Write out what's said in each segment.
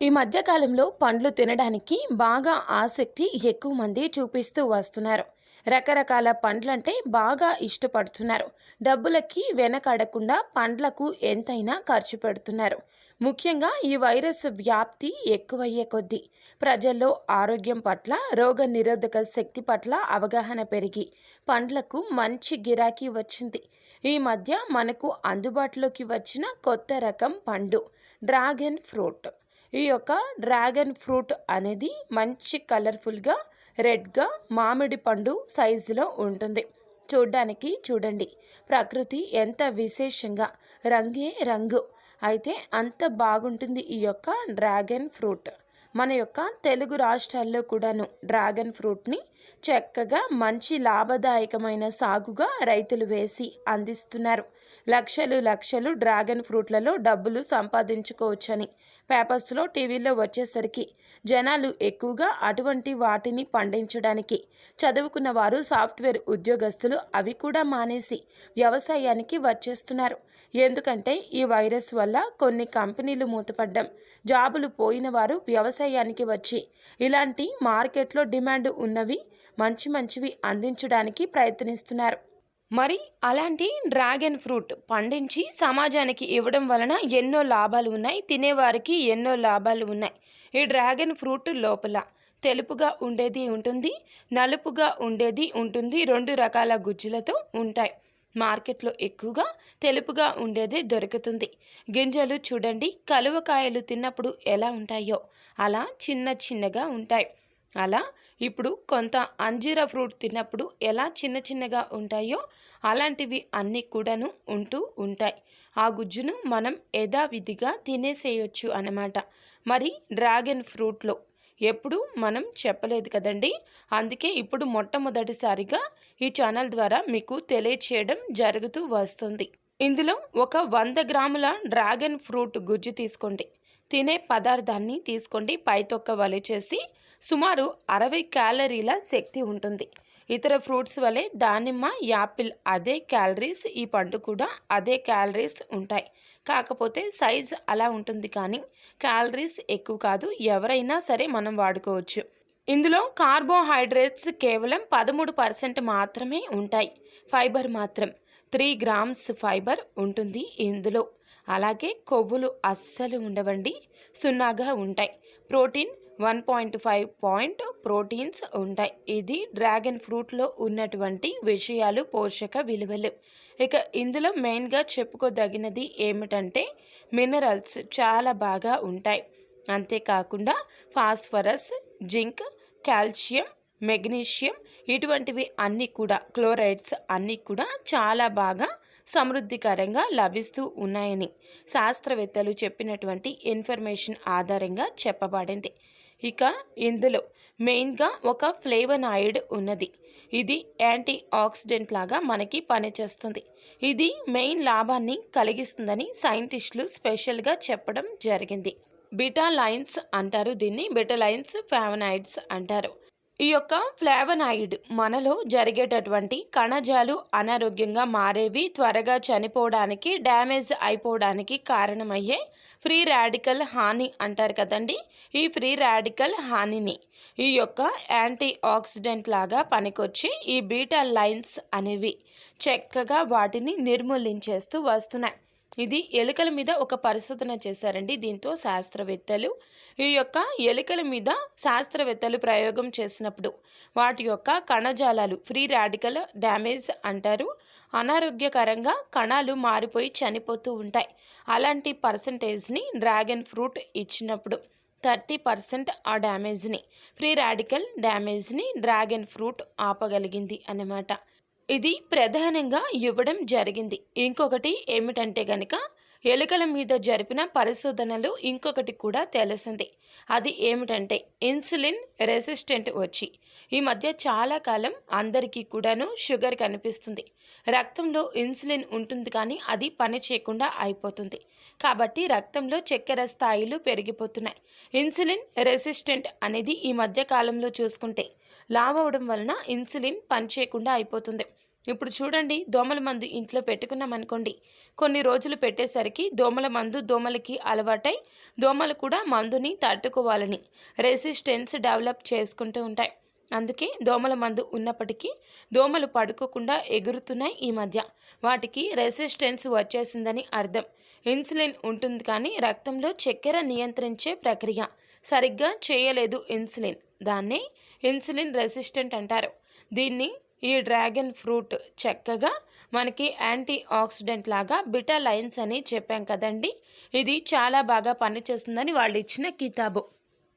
ఈ మధ్యకాలంలో పండ్లు తినడానికి బాగా ఆసక్తి ఎక్కువ మంది చూపిస్తూ వస్తున్నారు. రకరకాల పండ్లంటే బాగా ఇష్టపడుతున్నారు. డబ్బులకి వెనకడకుండా పండ్లకు ఎంతైనా ఖర్చు పెడుతున్నారు. ముఖ్యంగా ఈ వైరస్ వ్యాప్తి ఎక్కువయ్యే కొద్దీ ప్రజల్లో ఆరోగ్యం పట్ల రోగ నిరోధక శక్తి పట్ల అవగాహన పెరిగి పండ్లకు మంచి గిరాకీ వచ్చింది. ఈ మధ్య మనకు అందుబాటులోకి వచ్చిన కొత్త రకం పండు డ్రాగన్ ఫ్రూట్. ఈ యొక్క డ్రాగన్ ఫ్రూట్ అనేది మంచి కలర్ఫుల్గా రెడ్గా మామిడి పండు సైజులో ఉంటుంది. చూడ్డానికి చూడండి. ప్రకృతి ఎంత విశేషంగా. రంగే రంగు. అయితే అంత బాగుంటుంది ఈ యొక్క డ్రాగన్ ఫ్రూట్. మన యొక్క తెలుగు రాష్ట్రాల్లో కూడాను డ్రాగన్ ఫ్రూట్ని చక్కగా మంచి లాభదాయకమైన సాగుగా రైతులు వేసి అందిస్తున్నారు. లక్షలు లక్షలు డ్రాగన్ ఫ్రూట్లలో డబ్బులు సంపాదించుకోవచ్చని పేపర్స్లో టీవీలో వచ్చేసరికి జనాలు ఎక్కువగా అటువంటి వాటిని పండించడానికి చదువుకున్న వారు సాఫ్ట్వేర్ ఉద్యోగస్తులు అవి కూడా మానేసి వ్యవసాయానికి వచ్చేస్తున్నారు. ఎందుకంటే ఈ వైరస్ వల్ల కొన్ని కంపెనీలు మూతపడ్డం జాబులు పోయిన వారు వ్యవసాయానికి వచ్చి ఇలాంటి మార్కెట్లో డిమాండ్ ఉన్నవి మంచి మంచివి అందించడానికి ప్రయత్నిస్తున్నారు. మరి అలాంటి డ్రాగన్ ఫ్రూట్ పండించి సమాజానికి ఇవ్వడం వలన ఎన్నో లాభాలు ఉన్నాయి. తినేవారికి ఎన్నో లాభాలు ఉన్నాయి. ఈ డ్రాగన్ ఫ్రూట్ లోపల తెలుపుగా ఉండేది ఉంటుంది నలుపుగా ఉండేది ఉంటుంది. రెండు రకాల గుజ్జులతో ఉంటాయి. మార్కెట్లో ఎక్కువగా తెలుపుగా ఉండేదే దొరుకుతుంది. గింజలు చూడండి కలువకాయలు తిన్నప్పుడు ఎలా ఉంటాయో. అలా చిన్న చిన్నగా ఉంటాయి. అలా ఇప్పుడు కొంత అంజీర ఫ్రూట్ తిన్నప్పుడు ఎలా చిన్న చిన్నగా ఉంటాయో అలాంటివి అన్నీ కూడాను ఉంటూ ఉంటాయి. ఆ గుజ్జును మనం యథావిధిగా తినేసేయొచ్చు అన్నమాట. మరి డ్రాగన్ ఫ్రూట్లో ఎప్పుడు మనం చెప్పలేదు కదండి. అందుకే ఇప్పుడు మొట్టమొదటిసారిగా ఈ ఛానల్ ద్వారా మీకు తెలియచేయడం జరుగుతూ వస్తుంది. ఇందులో ఒక వంద గ్రాముల డ్రాగన్ ఫ్రూట్ గుజ్జు తీసుకోండి. తినే పదార్థాన్ని తీసుకోండి. పైతొక్క వలె చేసి సుమారు అరవై క్యాలరీల శక్తి ఉంటుంది. ఇతర ఫ్రూట్స్ వలె దానిమ్మ యాపిల్ అదే క్యాలరీస్ ఈ పండు కూడా అదే క్యాలరీస్ ఉంటాయి. కాకపోతే సైజ్ అలా ఉంటుంది కానీ క్యాలరీస్ ఎక్కువ కాదు. ఎవరైనా సరే మనం వాడుకోవచ్చు. ఇందులో కార్బోహైడ్రేట్స్ కేవలం పదమూడు పర్సెంట్ మాత్రమే ఉంటాయి. ఫైబర్ మాత్రం త్రీ గ్రామ్స్ ఫైబర్ ఉంటుంది ఇందులో. అలాగే కొవ్వులు అస్సలు ఉండవండి. సున్నాగా ఉంటాయి. Protein one point five point proteins ఉంటాయి. ఇది డ్రాగన్ ఫ్రూట్లో ఉన్నటువంటి విషయాలు పోషక విలువలు. ఇక ఇందులో మెయిన్గా చెప్పుకోదగినది ఏమిటంటే మినరల్స్ చాలా బాగా ఉంటాయి. అంతేకాకుండా ఫాస్ఫరస్ జింక్ కాల్షియం మెగ్నీషియం ఇటువంటివి అన్నీ కూడా క్లోరైడ్స్ అన్నీ కూడా చాలా బాగా సమృద్ధికరంగా లభిస్తూ ఉన్నాయని శాస్త్రవేత్తలు చెప్పినటువంటి ఇన్ఫర్మేషన్ ఆధారంగా చెప్పబడింది. ఇక ఇందులో మెయిన్గా ఒక ఫ్లేవనాయిడ్ ఉన్నది. ఇది యాంటీ ఆక్సిడెంట్ లాగా మనకి పనిచేస్తుంది. ఇది మెయిన్ లాభాన్ని కలిగిస్తుందని సైంటిస్టులు స్పెషల్గా చెప్పడం జరిగింది. బిటాలైన్స్ అంటారు దీన్ని. బిటాలైన్స్ ఫ్యావనాయిడ్స్ అంటారు. ఈ యొక్క ఫ్లావనాయిడ్ మనలో జరిగేటటువంటి కణజాలు అనారోగ్యంగా మారేవి త్వరగా చనిపోవడానికి డ్యామేజ్ అయిపోవడానికి కారణమయ్యే ఫ్రీ రాడికల్ హాని అంటారు కదండి. ఈ ఫ్రీ రాడికల్ హానిని ఈ యొక్క యాంటీ ఆక్సిడెంట్ లాగా పనికొచ్చి ఈ బీటా లైన్స్ అనేవి చక్కగా వాటిని నిర్మూలించేస్తూ వస్తున్నాయి. ఇది ఎలుకల మీద ఒక పరిశోధన చేశారండి. దీంతో శాస్త్రవేత్తలు ఈ యొక్క ఎలుకల మీద శాస్త్రవేత్తలు ప్రయోగం చేసినప్పుడు వాటి యొక్క కణజాలాలు ఫ్రీ రాడికల్ డ్యామేజ్ అంటారు. అనారోగ్యకరంగా కణాలు మారిపోయి చనిపోతూ ఉంటాయి. అలాంటి పర్సంటేజ్ని డ్రాగన్ ఫ్రూట్ ఇచ్చినప్పుడు థర్టీ పర్సెంట్ ఆ డ్యామేజ్ని ఫ్రీ రాడికల్ డ్యామేజ్ని డ్రాగన్ ఫ్రూట్ ఆపగలిగింది అన్నమాట. ఇది ప్రధానంగా ఇవ్వడం జరిగింది. ఇంకొకటి ఏమిటంటే గనక ఎలుకల మీద జరిపిన పరిశోధనలు ఇంకొకటి కూడా తెలిసింది. అది ఏమిటంటే ఇన్సులిన్ రెసిస్టెంట్ వచ్చి ఈ మధ్య చాలా కాలం అందరికీ కూడాను షుగర్ కనిపిస్తుంది. రక్తంలో ఇన్సులిన్ ఉంటుంది కానీ అది పని చేయకుండా అయిపోతుంది. కాబట్టి రక్తంలో చక్కెర స్థాయిలు పెరిగిపోతున్నాయి. ఇన్సులిన్ రెసిస్టెంట్ అనేది ఈ మధ్య కాలంలో చూసుకుంటే లావ్ అవడం వలన ఇన్సులిన్ పనిచేయకుండా అయిపోతుంది. ఇప్పుడు చూడండి దోమల మందు ఇంట్లో పెట్టుకున్నామనుకోండి కొన్ని రోజులు పెట్టేసరికి దోమల మందు దోమలకి అలవాటై దోమలు కూడా మందుని తట్టుకోవాలని రెసిస్టెన్స్ డెవలప్ చేసుకుంటూ ఉంటాయి. అందుకే దోమల మందు ఉన్నప్పటికీ దోమలు పడుకోకుండా ఎగురుతున్నాయి ఈ మధ్య. వాటికి రెసిస్టెన్స్ వచ్చేసిందని అర్థం. ఇన్సులిన్ ఉంటుంది కానీ రక్తంలో చక్కెర నియంత్రించే ప్రక్రియ. సరిగ్గా చేయలేదు ఇన్సులిన్. దాన్నే ఇన్సులిన్ రెసిస్టెంట్ అంటారు. దీన్ని ఈ డ్రాగన్ ఫ్రూట్ చక్కగా మనకి యాంటీ ఆక్సిడెంట్ లాగా బిటా లైన్స్ అని చెప్పాం కదండి. ఇది చాలా బాగా పనిచేస్తుందని వాళ్ళు ఇచ్చిన కితాబు.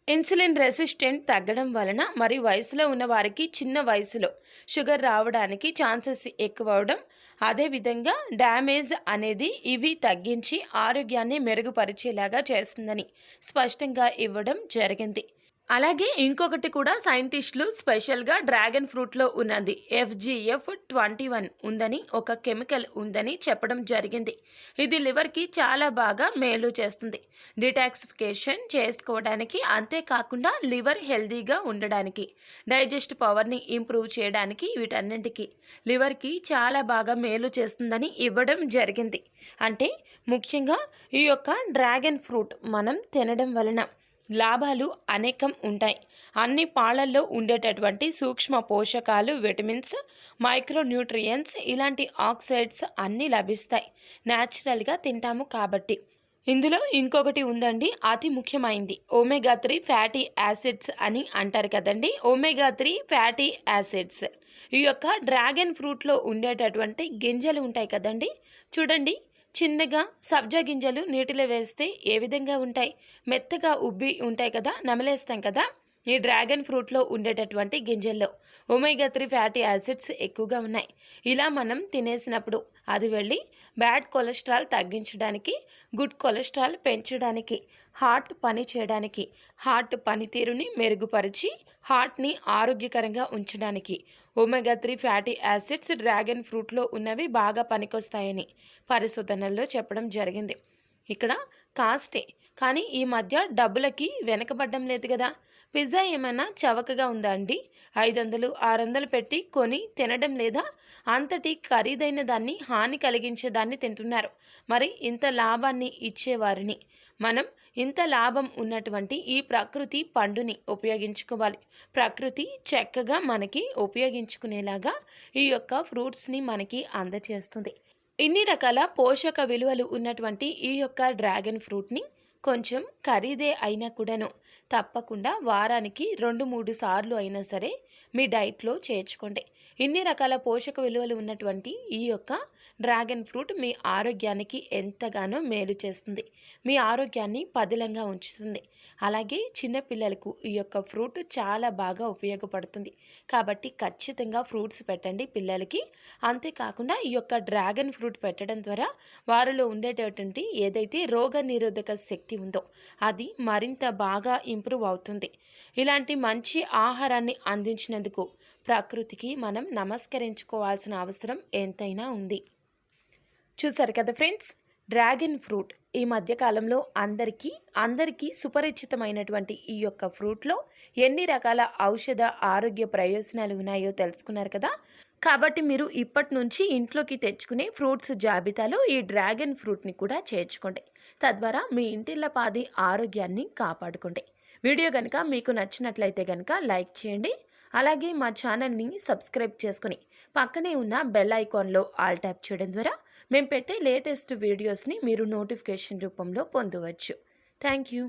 ఇన్సులిన్ రెసిస్టెంట్ తగ్గడం వలన మరి వయసులో ఉన్న వారికి చిన్న వయసులో షుగర్ రావడానికి ఛాన్సెస్ ఎక్కువ అవడం అదేవిధంగా డ్యామేజ్ అనేది ఇవి తగ్గించి ఆరోగ్యాన్ని మెరుగుపరిచేలాగా చేస్తుందని స్పష్టంగా ఇవ్వడం జరిగింది. అలాగే ఇంకొకటి కూడా సైంటిస్టులు స్పెషల్గా డ్రాగన్ ఫ్రూట్లో ఉన్నది. ఎఫ్జిఎఫ్ ట్వంటీ వన్ ఉందని ఒక కెమికల్ ఉందని చెప్పడం జరిగింది. ఇది లివర్కి చాలా బాగా మేలు చేస్తుంది. డిటాక్సిఫికేషన్ చేసుకోవడానికి అంతేకాకుండా లివర్ హెల్దీగా ఉండడానికి డైజెస్ట్ పవర్ని ఇంప్రూవ్ చేయడానికి వీటన్నింటికి లివర్కి చాలా బాగా మేలు చేస్తుందని ఇవ్వడం జరిగింది. అంటే ముఖ్యంగా ఈ యొక్క డ్రాగన్ ఫ్రూట్ మనం తినడం వలన లాభాలు అనేకం ఉంటాయి. అన్ని పాలల్లో ఉండేటటువంటి సూక్ష్మ పోషకాలు విటమిన్స్ మైక్రోన్యూట్రియంట్స్ ఇలాంటి ఆక్సైడ్స్ అన్నీ లభిస్తాయి. న్యాచురల్గా తింటాము కాబట్టి. ఇందులో ఇంకొకటి ఉందండి అతి ముఖ్యమైంది. ఒమేగా త్రీ ఫ్యాటీ యాసిడ్స్ అని అంటారు కదండి. Omega three fatty acids. ఈ యొక్క డ్రాగన్ ఫ్రూట్లో ఉండేటటువంటి గింజలు ఉంటాయి కదండి. చూడండి చిన్నగా సబ్జా గింజలు నీటిలో వేస్తే ఏ విధంగా ఉంటాయి? మెత్తగా ఉబ్బి ఉంటాయి కదా నమలేస్తాం కదా. ఈ డ్రాగన్ ఫ్రూట్లో ఉండేటటువంటి గింజల్లో ఒమేగా త్రీ ఫ్యాటీ యాసిడ్స్ ఎక్కువగా ఉన్నాయి. ఇలా మనం తినేసినప్పుడు అది వెళ్ళి బ్యాడ్ కొలెస్ట్రాల్ తగ్గించడానికి గుడ్ కొలెస్ట్రాల్ పెంచడానికి హార్ట్ పని చేయడానికి హార్ట్ పనితీరుని మెరుగుపరిచి హార్ట్ని ఆరోగ్యకరంగా ఉంచడానికి omega three fatty acids dragon ఫ్రూట్లో ఉన్నవి బాగా పనికొస్తాయని పరిశోధనల్లో చెప్పడం జరిగింది. ఇక్కడ కాస్టే కానీ ఈ మధ్య డబ్బులకి వెనకబడ్డం లేదు కదా. పిజ్జా ఏమైనా చవకగా ఉందా అండి? ఐదు వందలు ఆరు వందలు పెట్టి కొని తినడం లేదా? అంతటి ఖరీదైన దాన్ని హాని కలిగించే దాన్ని తింటున్నారు. మరి ఇంత లాభాన్ని ఇచ్చేవారిని. మనం ఇంత లాభం ఉన్నటువంటి ఈ ప్రకృతి పండుని ఉపయోగించుకోవాలి. ప్రకృతి చక్కగా మనకి ఉపయోగించుకునేలాగా ఈ యొక్క ఫ్రూట్స్ని మనకి అందచేస్తుంది. ఇన్ని రకాల పోషక విలువలు ఉన్నటువంటి ఈ యొక్క డ్రాగన్ ఫ్రూట్ని కొంచెం ఖరీదే అయినా కూడాను తప్పకుండా వారానికి రెండు మూడు సార్లు అయినా సరే మీ డైట్లో చేర్చుకోండి. ఇన్ని రకాల పోషక విలువలు ఉన్నటువంటి ఈ యొక్క డ్రాగన్ ఫ్రూట్ మీ ఆరోగ్యానికి ఎంతగానో మేలు చేస్తుంది. మీ ఆరోగ్యాన్ని పదిలంగా ఉంచుతుంది. అలాగే చిన్నపిల్లలకు ఈ యొక్క ఫ్రూట్ చాలా బాగా ఉపయోగపడుతుంది. కాబట్టి ఖచ్చితంగా ఫ్రూట్స్ పెట్టండి పిల్లలకి. అంతేకాకుండా ఈ యొక్క డ్రాగన్ ఫ్రూట్ పెట్టడం ద్వారా వారిలో ఉండేటటువంటి ఏదైతే రోగ నిరోధక శక్తి ఉందో అది మరింత బాగా ఇంప్రూవ్ అవుతుంది. ఇలాంటి మంచి ఆహారాన్ని అందించినందుకు ప్రకృతికి మనం నమస్కరించుకోవాల్సిన అవసరం ఎంతైనా ఉంది. చూసారు కదా ఫ్రెండ్స్? డ్రాగన్ ఫ్రూట్ ఈ మధ్యకాలంలో అందరికీ అందరికీ సుపరిచితమైనటువంటి ఈ యొక్క ఫ్రూట్లో ఎన్ని రకాల ఔషధ ఆరోగ్య ప్రయోజనాలు ఉన్నాయో తెలుసుకున్నారు కదా? కాబట్టి మీరు ఇప్పటి నుంచి ఇంట్లోకి తెచ్చుకునే ఫ్రూట్స్ జాబితాలో ఈ డ్రాగన్ ఫ్రూట్ని కూడా చేర్చుకోండి. తద్వారా మీ ఇంటిళ్ళ పాది ఆరోగ్యాన్ని కాపాడుకోండి. వీడియో కనుక మీకు నచ్చినట్లయితే కనుక లైక్ చేయండి. అలాగే మా ఛానల్ని సబ్స్క్రైబ్ చేసుకుని పక్కనే ఉన్న బెల్ ఐకాన్లో ఆల్ ట్యాప్ చేయడం ద్వారా మేము పెట్టే లేటెస్ట్ వీడియోస్ని మీరు నోటిఫికేషన్ రూపంలో పొందవచ్చు. Thank you.